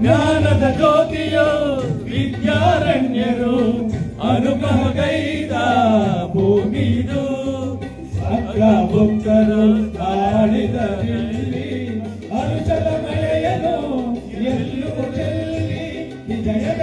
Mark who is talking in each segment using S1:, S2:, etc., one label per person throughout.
S1: ಜ್ಞಾನದ ಜ್ಯೋತಿಯೋ ವಿದ್ಯಾರಣ್ಯರು ಅನುಭವಗೈದ ಭೂಮಿದು.
S2: ಅಕ್ಕ ಭಕ್ತರು ಆಡಿದ ಬೆಳ್ಳಿ ಅರುಷದ ಮಳೆಯನು ಎಲ್ಲೂ ಜಯದ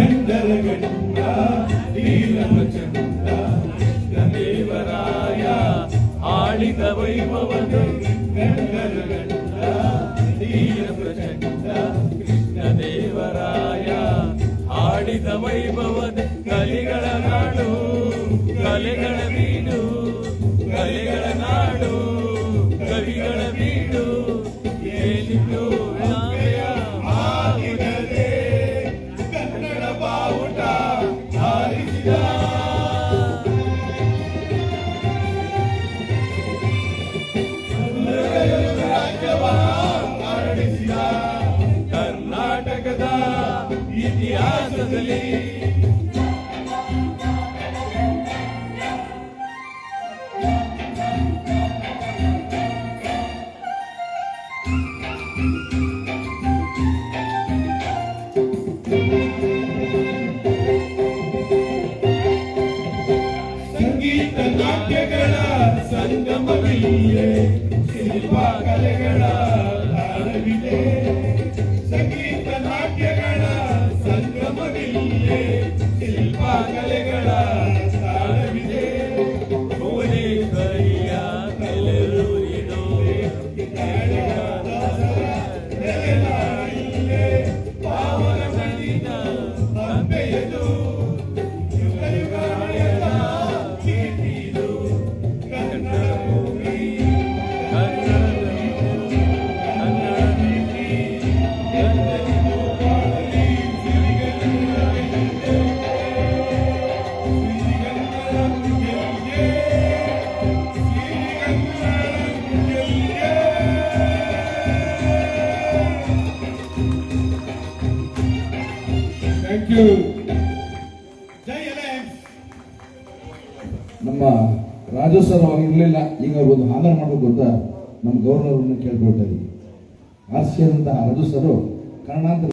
S2: ಗಂಡರ ಗಂಡ ಶ್ರೀರಾಮಚಂದ್ರ
S1: ದೇವರಾಯ ಆಳಿದ ವೈಭವದ
S2: ಗಂಡರ ಗಂಡ
S1: ಧೀರ ಪ್ರಚಂಡ ಕೃಷ್ಣ ದೇವರಾಯ ಆಡಿದ ವೈಭವದ ಕಲಿಗಳ ನಾಡು, ಕಲೆಗಳ
S2: ಶಿಲ್ಪ ಕಲೆಗಳ ತಾಳವಿದೆ ಸಂಗೀತ ನಾಟ್ಯಗಳ ಸಂಗಮವಿಲ್ಲೇ Thank you. ಜೈ
S3: ನಮ್ಮ ರಾಜು ಸರ್ ಅವಾಗ ಇರಲಿಲ್ಲ, ಈಗ ಒಂದು ಆನರ್ ಮಾಡಬೇಕು ಅಂತ ನಮ್ಮ ಗವರ್ನರ್ನ ಕೇಳ್ಕೊಳ್ತಾ ಇದ್ದೀವಿ ಆರ್ ಸಿ ಆದಂತಹ ರಾಜು ಸರ್ ಕನ್ನಡಾಂತರ